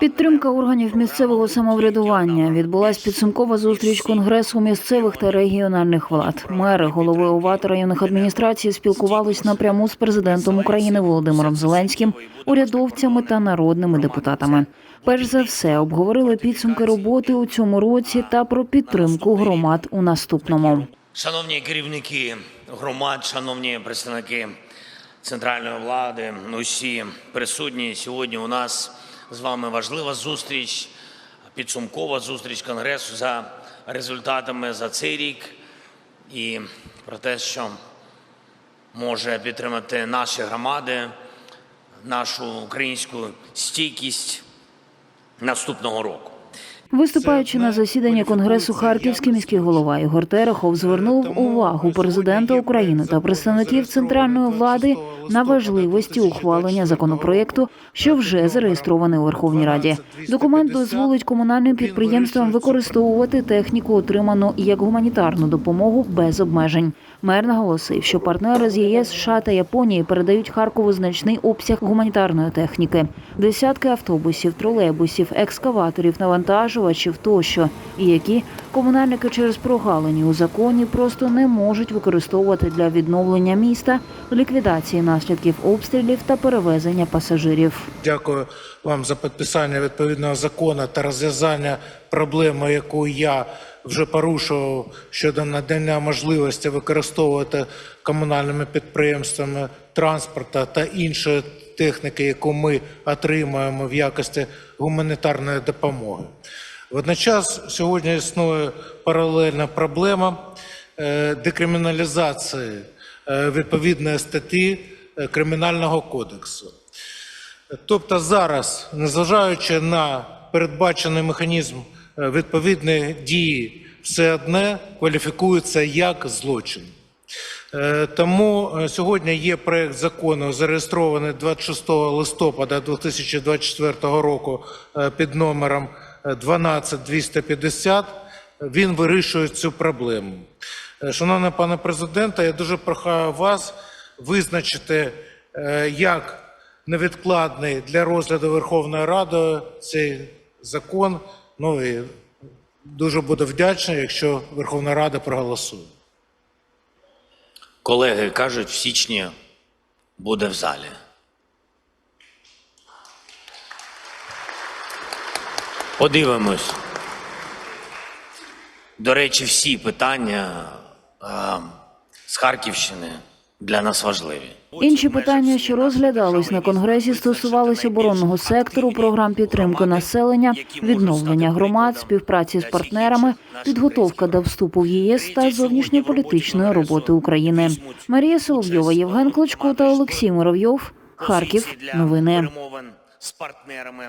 Підтримка органів місцевого самоврядування відбулась підсумкова зустріч конгресу місцевих та регіональних влад. Мери, голови ОВА та районних адміністрацій спілкувались напряму з президентом України Володимиром Зеленським, урядовцями та народними депутатами. Перш за все обговорили підсумки роботи у цьому році та про підтримку громад у наступному. Шановні керівники громад, шановні представники центральної влади, усі присутні сьогодні. У нас з вами важлива зустріч, підсумкова зустріч конгресу за результатами за цей рік і про те, що може підтримати наші громади, нашу українську стійкість наступного року. Виступаючи на засіданні конгресу, харківський міський голова Ігор Терехов звернув увагу президента України та представників центральної влади на важливості ухвалення законопроекту, що вже зареєстрований у Верховній Раді. Документ дозволить комунальним підприємствам використовувати техніку, отриману як гуманітарну допомогу без обмежень. Мер наголосив, що партнери з ЄС, США та Японії передають Харкову значний обсяг гуманітарної техніки, десятки автобусів, тролейбусів, екскаваторів, навантажувачів тощо, які комунальники через прогалині у законі просто не можуть використовувати для відновлення міста, ліквідації наслідків обстрілів та перевезення пасажирів. Дякую вам за підписання відповідного закону та розв'язання проблеми, яку я вже порушував щодо надання можливості використовувати комунальними підприємствами транспорту та іншої техніки, яку ми отримуємо в якості гуманітарної допомоги. Водночас сьогодні існує паралельна проблема е, декриміналізації е, відповідної статті Кримінального кодексу. Тобто зараз, незважаючи на передбачений механізм е, відповідної дії, все одне кваліфікується як злочин. Е, Тому е, сьогодні є проект закону, зареєстрований 26 листопада 2024 року під номером е, 12250. Він вирішує цю проблему. Шановний пане президенте, я дуже прохаю вас визначити е, як невідкладний для розгляду Верховною Радою цей закон. Ну і дуже буду вдячний, якщо Верховна Рада проголосує. Колеги кажуть, в січні буде в залі. Подивимось. До речі, всі питання е, з Харківщини для нас важливі. Інші питання, що розглядались на конгресі, стосувалися оборонного сектору, програм підтримки населення, відновлення громад, співпраці з партнерами, підготовка до вступу в ЄС та зовнішньополітичної роботи України. Марія Соловйова, Євген Клочко та Олексій Муравйов. Харків. Новини. з партнерами.